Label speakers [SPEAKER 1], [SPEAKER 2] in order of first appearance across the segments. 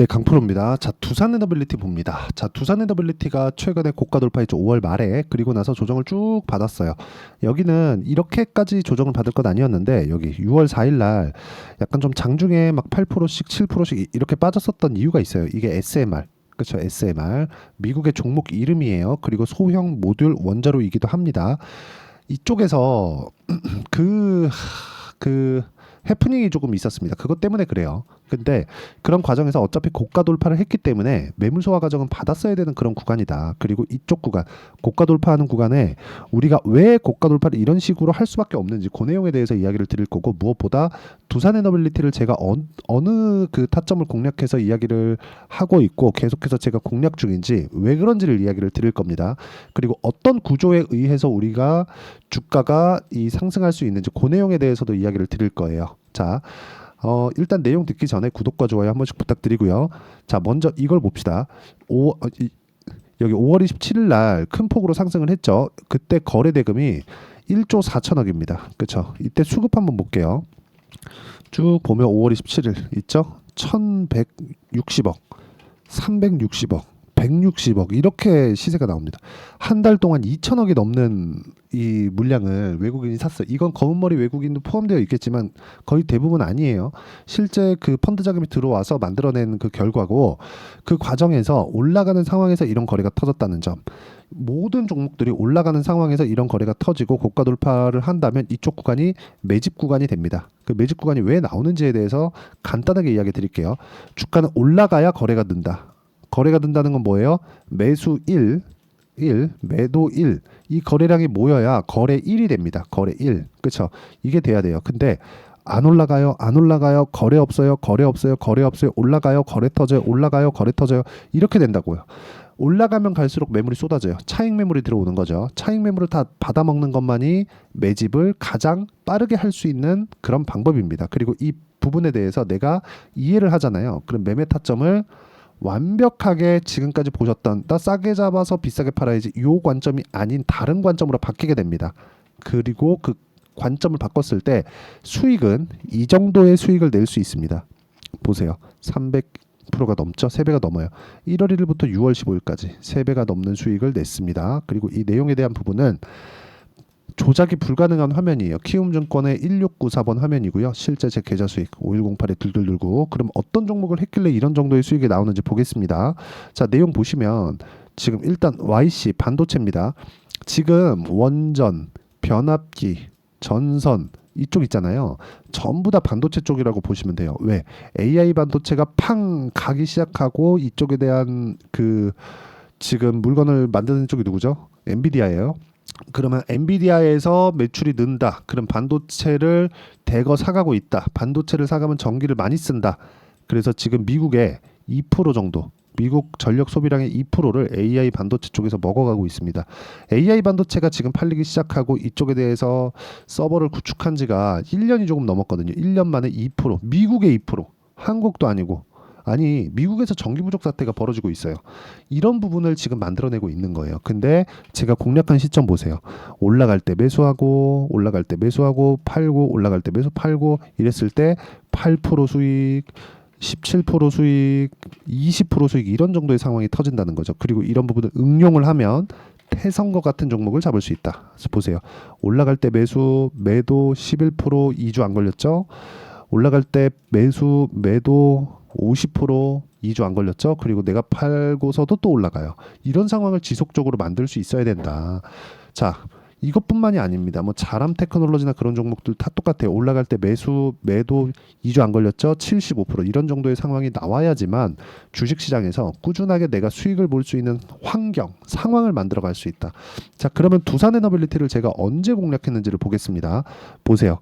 [SPEAKER 1] 네, 강프로입니다. 자, 두산 에너빌리티 봅니다. 자, 두산 에너빌리티가 최근에 고가 돌파했죠. 5월 말에 그리고 나서 조정을 쭉 받았어요. 여기는 이렇게까지 조정을 받을 건 아니었는데 여기 6월 4일 날 약간 좀 장중에 막 8%씩 7%씩 이- 이렇게 빠졌었던 이유가 있어요. 이게 SMR. 그렇죠. SMR. 미국의 종목 이름이에요. 그리고 소형 모듈 원자로이기도 합니다. 이쪽에서 그그 해프닝이 조금 있었습니다. 그것 때문에 그래요. 근데 그런 과정에서 어차피 고가 돌파를 했기 때문에 매물 소화 과정은 받았어야 되는 그런 구간이다. 그리고 이쪽 구간 고가 돌파하는 구간에 우리가 왜 고가 돌파를 이런 식으로 할 수밖에 없는지 그 내용에 대해서 이야기를 드릴 거고 무엇보다 두산 에너빌리티를 제가 어, 어느 그 타점을 공략해서 이야기를 하고 있고 계속해서 제가 공략 중인지 왜 그런지를 이야기를 드릴 겁니다. 그리고 어떤 구조에 의해서 우리가 주가가 이 상승할 수 있는지 그 내용에 대해서도 이야기를 드릴 거예요. 자, 어, 일단 내용 듣기 전에 구독과 좋아요 한 번씩 부탁드리고요. 자, 먼저 이걸 봅시다. 오, 어, 이, 여기 5월 27일 날 큰 폭으로 상승을 했죠. 그때 거래 대금이 1조 4천억입니다. 그렇죠? 이때 수급 한번 볼게요. 쭉 보면 5월 27일 있죠? 1,160억, 360억, 160억 이렇게 시세가 나옵니다. 한 달 동안 2천억이 넘는 이 물량을 외국인이 샀어요. 이건 검은머리 외국인도 포함되어 있겠지만 거의 대부분 아니에요. 실제 그 펀드 자금이 들어와서 만들어낸 그 결과고 그 과정에서 올라가는 상황에서 이런 거래가 터졌다는 점. 모든 종목들이 올라가는 상황에서 이런 거래가 터지고 고가 돌파를 한다면 이쪽 구간이 매집 구간이 됩니다. 그 매집 구간이 왜 나오는지에 대해서 간단하게 이야기 드릴게요. 주가는 올라가야 거래가 는다. 거래가 된다는 건 뭐예요? 매수 1, 1, 매도 1. 이 거래량이 모여야 거래 1이 됩니다. 거래 1. 그렇죠? 이게 돼야 돼요. 근데 안 올라가요. 안 올라가요. 거래 없어요. 거래 없어요. 거래 없어요. 올라가요. 거래 터져요. 올라가요. 거래 터져요. 이렇게 된다고요. 올라가면 갈수록 매물이 쏟아져요. 차익 매물이 들어오는 거죠. 차익 매물을 다 받아먹는 것만이 매집을 가장 빠르게 할 수 있는 그런 방법입니다. 그리고 이 부분에 대해서 내가 이해를 하잖아요. 그럼 매매 타점을 완벽하게 지금까지 보셨던 나 싸게 잡아서 비싸게 팔아야지 요 관점이 아닌 다른 관점으로 바뀌게 됩니다. 그리고 그 관점을 바꿨을 때 수익은 이 정도의 수익을 낼 수 있습니다. 보세요. 300%가 넘죠. 3배가 넘어요. 1월 1일부터 6월 15일까지 3배가 넘는 수익을 냈습니다. 그리고 이 내용에 대한 부분은 조작이 불가능한 화면이에요. 키움증권의 1694번 화면이고요. 실제 제 계좌 수익 5108에 둘둘둘고 그럼 어떤 종목을 했길래 이런 정도의 수익이 나오는지 보겠습니다. 자 내용 보시면 지금 일단 YC 반도체입니다. 지금 원전, 변압기, 전선 이쪽 있잖아요. 전부 다 반도체 쪽이라고 보시면 돼요. 왜? AI 반도체가 팡 가기 시작하고 이쪽에 대한 그 지금 물건을 만드는 쪽이 누구죠? 엔비디아예요. 그러면 엔비디아에서 매출이 는다. 그럼 반도체를 대거 사가고 있다. 반도체를 사가면 전기를 많이 쓴다. 그래서 지금 미국에 2% 정도 미국 전력 소비량의 2%를 AI 반도체 쪽에서 먹어가고 있습니다. AI 반도체가 지금 팔리기 시작하고 이쪽에 대해서 서버를 구축한 지가 1년이 조금 넘었거든요. 1년 만에 2%, 미국의 2%, 한국도 아니고 아니 미국에서 전기 부족 사태가 벌어지고 있어요. 이런 부분을 지금 만들어내고 있는 거예요. 근데 제가 공략한 시점 보세요. 올라갈 때 매수하고 올라갈 때 매수하고 팔고 올라갈 때 매수 팔고 이랬을 때 8% 수익 17% 수익, 20% 수익 이런 정도의 상황이 터진다는 거죠. 그리고 이런 부분을 응용을 하면 태성과 같은 종목을 잡을 수 있다. 보세요. 올라갈 때 매수, 매도 11% 2주 안 걸렸죠? 올라갈 때 매수, 매도 50% 2주 안 걸렸죠? 그리고 내가 팔고서도 또 올라가요. 이런 상황을 지속적으로 만들 수 있어야 된다. 자, 이것뿐만이 아닙니다. 뭐 자람 테크놀로지나 그런 종목들 다 똑같아요. 올라갈 때 매수, 매도 2주 안 걸렸죠? 75% 이런 정도의 상황이 나와야지만 주식 시장에서 꾸준하게 내가 수익을 볼 수 있는 환경, 상황을 만들어 갈 수 있다. 자, 그러면 두산 에너빌리티를 제가 언제 공략했는지를 보겠습니다. 보세요.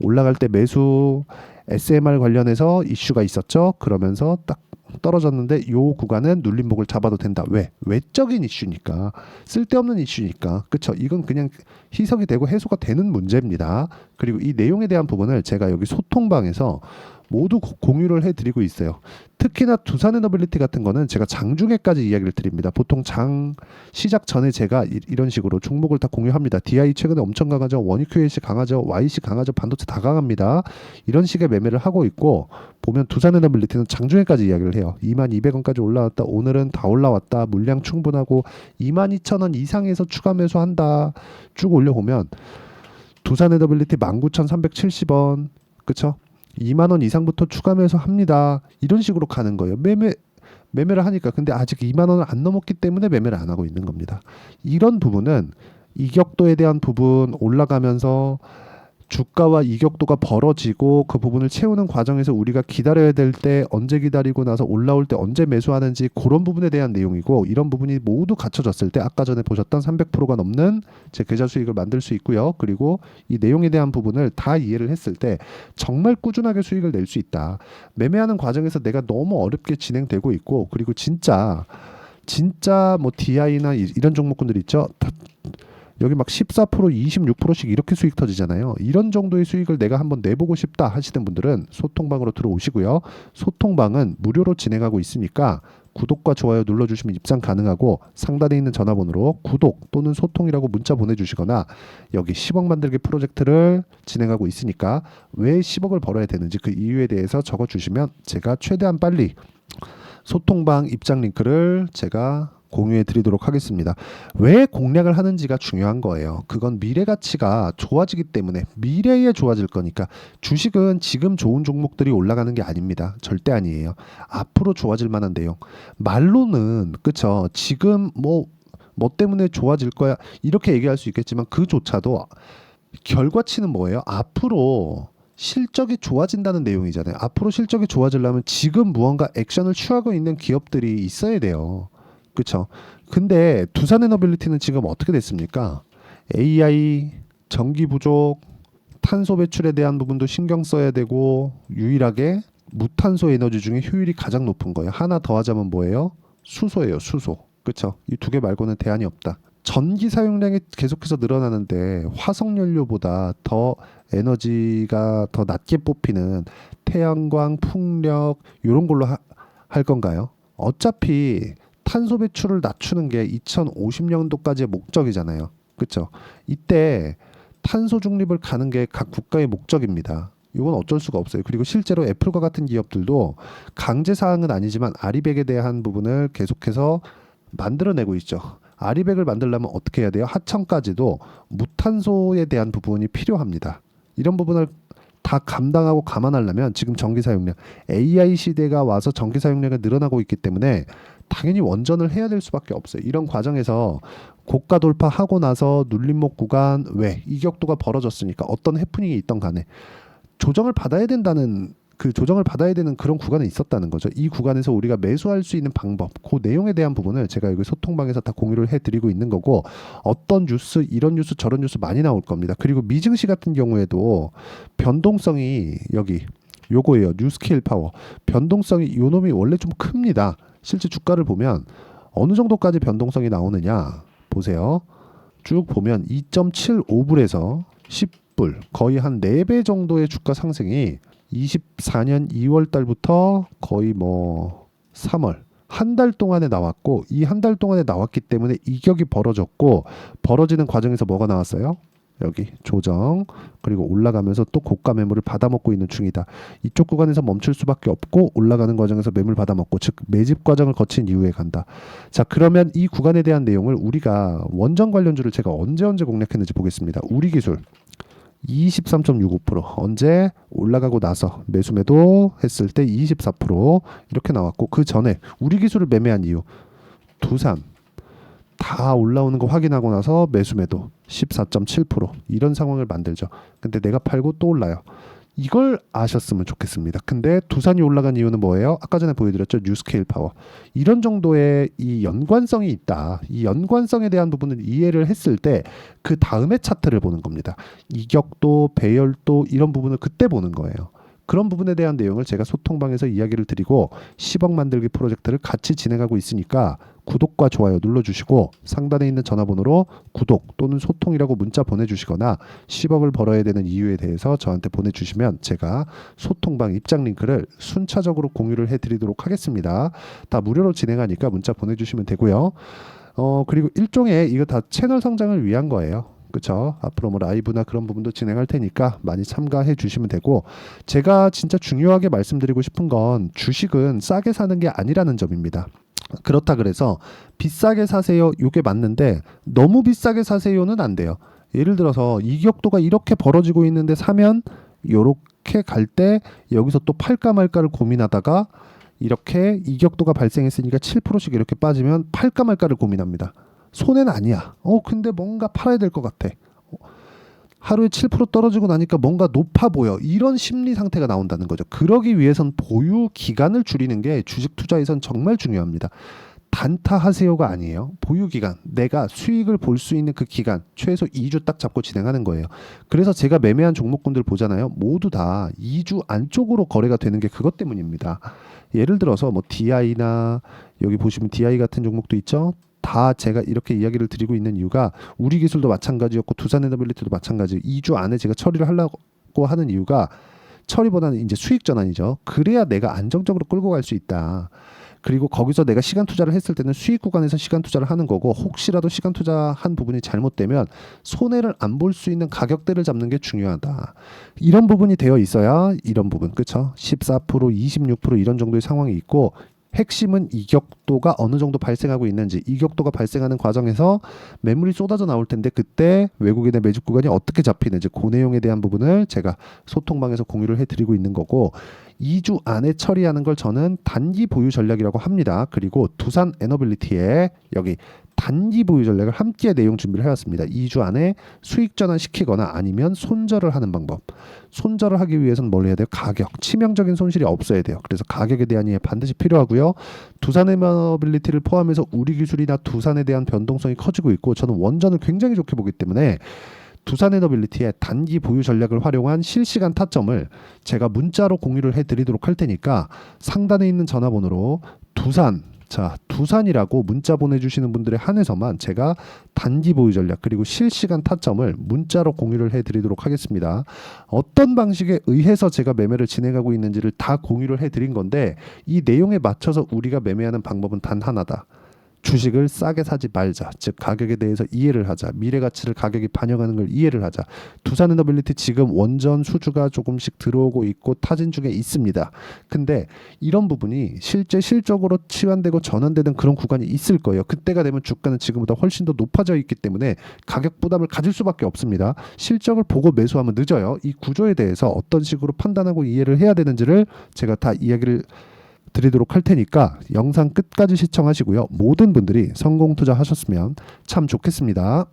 [SPEAKER 1] 올라갈 때 매수 SMR 관련해서 이슈가 있었죠. 그러면서 딱 떨어졌는데 요 구간은 눌림목을 잡아도 된다. 왜? 외적인 이슈니까 쓸데없는 이슈니까 그쵸? 이건 그냥 희석이 되고 해소가 되는 문제입니다. 그리고 이 내용에 대한 부분을 제가 여기 소통방에서 모두 고- 공유를 해드리고 있어요. 특히나 두산 에너빌리티 같은 거는 제가 장중에까지 이야기를 드립니다. 보통 장 시작 전에 제가 이, 이런 식으로 종목을 다 공유합니다. DI 최근에 엄청 강하죠. 원익QAC 강하죠. YC 강하죠. 반도체 다 강합니다. 이런 식의 매매를 하고 있고 보면 두산 에너빌리티는 장중에까지 이야기를 해요. 2200원까지 올라왔다. 오늘은 다 올라왔다. 물량 충분하고 22,000원 이상에서 추가 매수한다. 쭉 올려보면 두산 에너빌리티 19,370원 그쵸? 2만 원 이상부터 추가 매수합니다. 이런 식으로 가는 거예요. 매매 매매를 하니까 근데 아직 2만 원을 안 넘었기 때문에 매매를 안 하고 있는 겁니다. 이런 부분은 이격도에 대한 부분 올라가면서 주가와 이격도가 벌어지고 그 부분을 채우는 과정에서 우리가 기다려야 될 때 언제 기다리고 나서 올라올 때 언제 매수하는지 그런 부분에 대한 내용이고 이런 부분이 모두 갖춰졌을 때 아까 전에 보셨던 300%가 넘는 제 계좌 수익을 만들 수 있고요. 그리고 이 내용에 대한 부분을 다 이해를 했을 때 정말 꾸준하게 수익을 낼 수 있다. 매매하는 과정에서 내가 너무 어렵게 진행되고 있고 그리고 진짜 진짜 뭐 DI나 이- 이런 종목군들 있죠. 다- 여기 막 14% 26%씩 이렇게 수익 터지잖아요. 이런 정도의 수익을 내가 한번 내보고 싶다 하시는 분들은 소통방으로 들어오시고요. 소통방은 무료로 진행하고 있으니까 구독과 좋아요 눌러주시면 입장 가능하고 상단에 있는 전화번호로 구독 또는 소통이라고 문자 보내주시거나 여기 10억 만들기 프로젝트를 진행하고 있으니까 왜 10억을 벌어야 되는지 그 이유에 대해서 적어주시면 제가 최대한 빨리 소통방 입장 링크를 제가 공유해 드리도록 하겠습니다. 왜 공략을 하는지가 중요한 거예요. 그건 미래 가치가 좋아지기 때문에 미래에 좋아질 거니까 주식은 지금 좋은 종목들이 올라가는 게 아닙니다. 절대 아니에요. 앞으로 좋아질 만한 내용. 말로는 그쵸. 지금 뭐뭐 때문에 좋아질 거야 이렇게 얘기할 수 있겠지만 그조차도 결과치는 뭐예요? 앞으로 실적이 좋아진다는 내용이잖아요. 앞으로 실적이 좋아지려면 지금 무언가 액션을 취하고 있는 기업들이 있어야 돼요. 그렇죠? 근데 두산 에너빌리티는 지금 어떻게 됐습니까? AI 전기 부족, 탄소 배출에 대한 부분도 신경 써야 되고 유일하게 무탄소 에너지 중에 효율이 가장 높은 거예요. 하나 더 하자면 뭐예요? 수소예요, 수소. 그렇죠? 이 두 개 말고는 대안이 없다. 전기 사용량이 계속해서 늘어나는데 화석 연료보다 더 에너지가 더 낮게 뽑히는 태양광, 풍력 이런 걸로 하- 할 건가요? 어차피 탄소 배출을 낮추는 게 2050년도까지의 목적이잖아요. 그렇죠? 이때 탄소 중립을 가는 게 각 국가의 목적입니다. 이건 어쩔 수가 없어요. 그리고 실제로 애플과 같은 기업들도 강제 사항은 아니지만 아리백에 대한 부분을 계속해서 만들어내고 있죠. 아리백을 만들려면 어떻게 해야 돼요? 하청까지도 무탄소에 대한 부분이 필요합니다. 이런 부분을 다 감당하고 감안하려면 지금 전기 사용량 AI 시대가 와서 전기 사용량이 늘어나고 있기 때문에 당연히 원전을 해야 될 수밖에 없어요. 이런 과정에서 고가 돌파하고 나서 눌림목 구간 외 이격도가 벌어졌으니까 어떤 해프닝이 있던 간에 조정을 받아야 된다는 그 조정을 받아야 되는 그런 구간에 있었다는 거죠. 이 구간에서 우리가 매수할 수 있는 방법, 그 내용에 대한 부분을 제가 여기 소통방에서 다 공유를 해드리고 있는 거고 어떤 뉴스, 이런 뉴스, 저런 뉴스 많이 나올 겁니다. 그리고 미증시 같은 경우에도 변동성이 여기 요거예요. 뉴스케일 파워. 변동성이 요 놈이 원래 좀 큽니다. 실제 주가를 보면 어느 정도까지 변동성이 나오느냐 보세요. 쭉 보면 2.75불에서 10불 거의 한 4배 정도의 주가 상승이 24년 2월 달부터 거의 뭐 3월 한 달 동안에 나왔고 이 한 달 동안에 나왔기 때문에 이격이 벌어졌고 벌어지는 과정에서 뭐가 나왔어요? 여기 조정 그리고 올라가면서 또 고가 매물을 받아먹고 있는 중이다. 이쪽 구간에서 멈출 수밖에 없고 올라가는 과정에서 매물 받아먹고 즉 매집 과정을 거친 이후에 간다. 자 그러면 이 구간에 대한 내용을 우리가 원전 관련주를 제가 언제 언제 공략했는지 보겠습니다. 우리 기술 23.65% 언제 올라가고 나서 매수 매도 했을 때 24% 이렇게 나왔고 그 전에 우리 기술을 매매한 이유 두산 다 올라오는 거 확인하고 나서 매수 매도 14.7% 이런 상황을 만들죠. 근데 내가 팔고 또 올라요. 이걸 아셨으면 좋겠습니다. 근데 두산이 올라간 이유는 뭐예요? 아까 전에 보여드렸죠. 뉴스케일 파워. 이런 정도의 이 연관성이 있다. 이 연관성에 대한 부분을 이해를 했을 때 그 다음에 차트를 보는 겁니다. 이격도, 배열도 이런 부분을 그때 보는 거예요. 그런 부분에 대한 내용을 제가 소통방에서 이야기를 드리고 10억 만들기 프로젝트를 같이 진행하고 있으니까 구독과 좋아요 눌러주시고 상단에 있는 전화번호로 구독 또는 소통이라고 문자 보내주시거나 10억을 벌어야 되는 이유에 대해서 저한테 보내주시면 제가 소통방 입장 링크를 순차적으로 공유를 해드리도록 하겠습니다. 다 무료로 진행하니까 문자 보내주시면 되고요. 어 그리고 일종의 이거 다 채널 성장을 위한 거예요. 그렇죠. 앞으로 뭐 라이브나 그런 부분도 진행할 테니까 많이 참가해 주시면 되고 제가 진짜 중요하게 말씀드리고 싶은 건 주식은 싸게 사는 게 아니라는 점입니다. 그렇다 그래서 비싸게 사세요. 요게 맞는데 너무 비싸게 사세요는 안 돼요. 예를 들어서 이격도가 이렇게 벌어지고 있는데 사면 요렇게 갈 때 여기서 또 팔까 말까를 고민하다가 이렇게 이격도가 발생했으니까 7%씩 이렇게 빠지면 팔까 말까를 고민합니다. 손해는 아니야. 어 근데 뭔가 팔아야 될 것 같아. 어, 하루에 7% 떨어지고 나니까 뭔가 높아 보여. 이런 심리 상태가 나온다는 거죠. 그러기 위해선 보유 기간을 줄이는 게 주식 투자에선 정말 중요합니다. 단타하세요가 아니에요. 보유 기간. 내가 수익을 볼 수 있는 그 기간 최소 2주 딱 잡고 진행하는 거예요. 그래서 제가 매매한 종목군들 보잖아요. 모두 다 2주 안쪽으로 거래가 되는 게 그것 때문입니다. 예를 들어서 뭐 DI나 여기 보시면 DI 같은 종목도 있죠. 다 제가 이렇게 이야기를 드리고 있는 이유가 우리 기술도 마찬가지였고 두산 에너빌리티도 마찬가지. 2주 안에 제가 처리를 하려고 하는 이유가 처리보다는 이제 수익 전환이죠. 그래야 내가 안정적으로 끌고 갈 수 있다. 그리고 거기서 내가 시간 투자를 했을 때는 수익 구간에서 시간 투자를 하는 거고 혹시라도 시간 투자한 부분이 잘못되면 손해를 안 볼 수 있는 가격대를 잡는 게 중요하다. 이런 부분이 되어 있어야 이런 부분 그렇죠? 14% 26% 이런 정도의 상황이 있고 핵심은 이격도가 어느 정도 발생하고 있는지 이격도가 발생하는 과정에서 매물이 쏟아져 나올 텐데 그때 외국인의 매집 구간이 어떻게 잡히는지 그 내용에 대한 부분을 제가 소통방에서 공유를 해드리고 있는 거고 2주 안에 처리하는 걸 저는 단기 보유 전략이라고 합니다. 그리고 두산 에너빌리티에 여기 단기 보유 전략을 함께 내용 준비를 해왔습니다. 2주 안에 수익 전환 시키거나 아니면 손절을 하는 방법. 손절을 하기 위해서는 뭘 해야 돼요? 가격. 치명적인 손실이 없어야 돼요. 그래서 가격에 대한 이해 반드시 필요하고요. 두산 에너빌리티를 포함해서 우리 기술이나 두산에 대한 변동성이 커지고 있고 저는 원전을 굉장히 좋게 보기 때문에 두산 에너빌리티의 단기 보유 전략을 활용한 실시간 타점을 제가 문자로 공유를 해드리도록 할 테니까 상단에 있는 전화번호로 두산 자 두산이라고 문자 보내주시는 분들에 한해서만 제가 단기 보유 전략 그리고 실시간 타점을 문자로 공유를 해드리도록 하겠습니다. 어떤 방식에 의해서 제가 매매를 진행하고 있는지를 다 공유를 해드린 건데 이 내용에 맞춰서 우리가 매매하는 방법은 단 하나다. 주식을 싸게 사지 말자. 즉 가격에 대해서 이해를 하자. 미래 가치를 가격이 반영하는 걸 이해를 하자. 두산 에너빌리티 지금 원전 수주가 조금씩 들어오고 있고 타진 중에 있습니다. 근데 이런 부분이 실제 실적으로 치환되고 전환되는 그런 구간이 있을 거예요. 그때가 되면 주가는 지금보다 훨씬 더 높아져 있기 때문에 가격 부담을 가질 수밖에 없습니다. 실적을 보고 매수하면 늦어요. 이 구조에 대해서 어떤 식으로 판단하고 이해를 해야 되는지를 제가 다 이야기를 드리도록 할 테니까 영상 끝까지 시청하시고요. 모든 분들이 성공 투자하셨으면 참 좋겠습니다.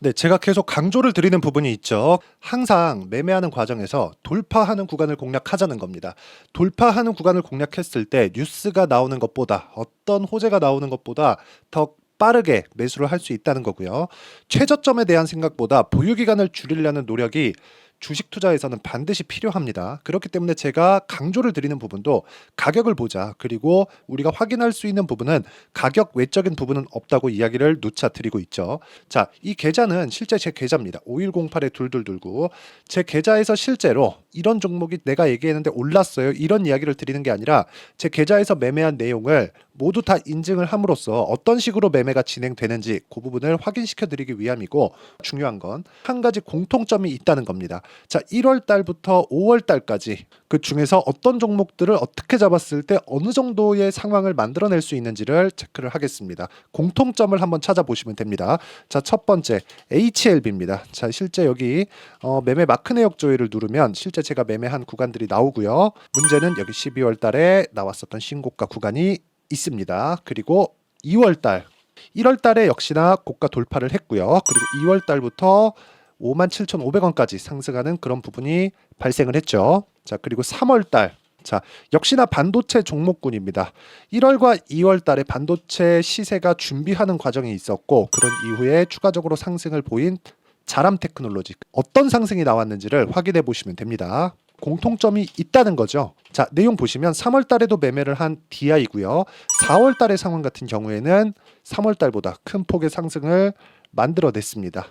[SPEAKER 1] 네, 제가 계속 강조를 드리는 부분이 있죠. 항상 매매하는 과정에서 돌파하는 구간을 공략하자는 겁니다. 돌파하는 구간을 공략했을 때 뉴스가 나오는 것보다 어떤 호재가 나오는 것보다 더 빠르게 매수를 할 수 있다는 거고요. 최저점에 대한 생각보다 보유 기간을 줄이려는 노력이 주식 투자에서는 반드시 필요합니다. 그렇기 때문에 제가 강조를 드리는 부분도 가격을 보자. 그리고 우리가 확인할 수 있는 부분은 가격 외적인 부분은 없다고 이야기를 누차 드리고 있죠. 자, 이 계좌는 실제 제 계좌입니다. 5108에 둘둘둘구. 제 계좌에서 실제로 이런 종목이 내가 얘기했는데 올랐어요. 이런 이야기를 드리는 게 아니라 제 계좌에서 매매한 내용을 모두 다 인증을 함으로써 어떤 식으로 매매가 진행되는지 그 부분을 확인시켜 드리기 위함이고 중요한 건 한 가지 공통점이 있다는 겁니다. 자, 1월 달부터 5월 달까지 그 중에서 어떤 종목들을 어떻게 잡았을 때 어느 정도의 상황을 만들어낼 수 있는지를 체크를 하겠습니다. 공통점을 한번 찾아보시면 됩니다. 자, 첫 번째 HLB입니다. 자, 실제 여기 어, 매매 마크 내역 조회를 누르면 실제 제가 매매한 구간들이 나오고요. 문제는 여기 12월 달에 나왔었던 신고가 구간이 있습니다. 그리고 2월 달 1월 달에 역시나 고가 돌파를 했고요. 그리고 2월 달부터 57,500원까지 상승하는 그런 부분이 발생을 했죠. 자, 그리고 3월 달 자, 역시나 반도체 종목군입니다. 1월과 2월 달에 반도체 시세가 준비하는 과정이 있었고 그런 이후에 추가적으로 상승을 보인 자람 테크놀로지 어떤 상승이 나왔는지를 확인해 보시면 됩니다. 공통점이 있다는 거죠. 자, 내용 보시면 3월 달에도 매매를 한 DI고요. 4월 달의 상황 같은 경우에는 3월 달보다 큰 폭의 상승을 만들어냈습니다.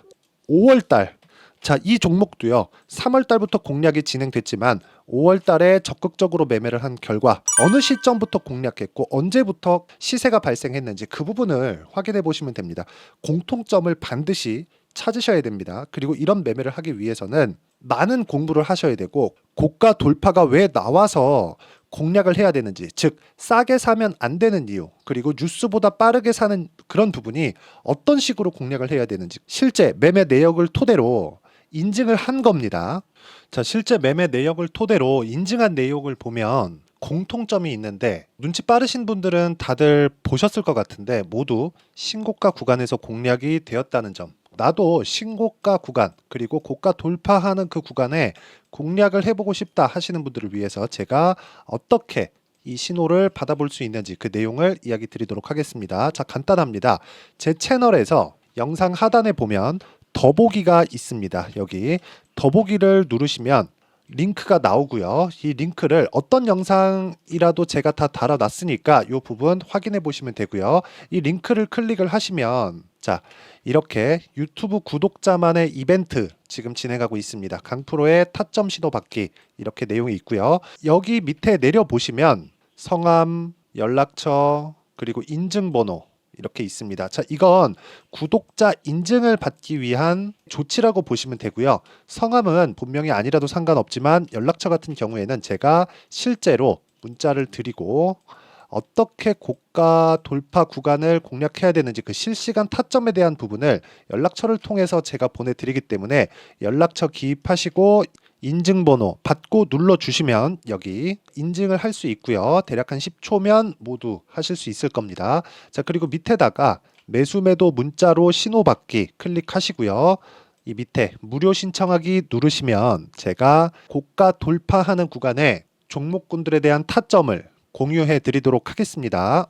[SPEAKER 1] 5월 달. 자, 이 종목도요. 3월 달부터 공략이 진행됐지만 5월 달에 적극적으로 매매를 한 결과 어느 시점부터 공략했고 언제부터 시세가 발생했는지 그 부분을 확인해 보시면 됩니다. 공통점을 반드시 찾으셔야 됩니다. 그리고 이런 매매를 하기 위해서는 많은 공부를 하셔야 되고 고가 돌파가 왜 나와서 공략을 해야 되는지 즉 싸게 사면 안 되는 이유 그리고 뉴스보다 빠르게 사는 그런 부분이 어떤 식으로 공략을 해야 되는지 실제 매매 내역을 토대로 인증을 한 겁니다. 자, 실제 매매 내역을 토대로 인증한 내용을 보면 공통점이 있는데 눈치 빠르신 분들은 다들 보셨을 것 같은데 모두 신고가 구간에서 공략이 되었다는 점. 나도 신고가 구간 그리고 고가 돌파하는 그 구간에 공략을 해보고 싶다 하시는 분들을 위해서 제가 어떻게 이 신호를 받아볼 수 있는지 그 내용을 이야기 드리도록 하겠습니다. 자, 간단합니다. 제 채널에서 영상 하단에 보면 더보기가 있습니다. 여기 더보기를 누르시면 링크가 나오고요. 이 링크를 어떤 영상이라도 제가 다 달아놨으니까 이 부분 확인해 보시면 되고요. 이 링크를 클릭을 하시면 자 이렇게 유튜브 구독자만의 이벤트 지금 진행하고 있습니다. 강프로의 타점 신호 받기 이렇게 내용이 있고요. 여기 밑에 내려 보시면 성함, 연락처 그리고 인증번호 이렇게 있습니다. 자, 이건 구독자 인증을 받기 위한 조치라고 보시면 되고요. 성함은 본명이 아니라도 상관없지만 연락처 같은 경우에는 제가 실제로 문자를 드리고 어떻게 고가 돌파 구간을 공략해야 되는지 그 실시간 타점에 대한 부분을 연락처를 통해서 제가 보내드리기 때문에 연락처 기입하시고 인증번호 받고 눌러주시면 여기 인증을 할 수 있고요. 대략 한 10초면 모두 하실 수 있을 겁니다. 자, 그리고 밑에다가 매수 매도 문자로 신호받기 클릭하시고요. 이 밑에 무료 신청하기 누르시면 제가 고가 돌파하는 구간에 종목군들에 대한 타점을 공유해 드리도록 하겠습니다.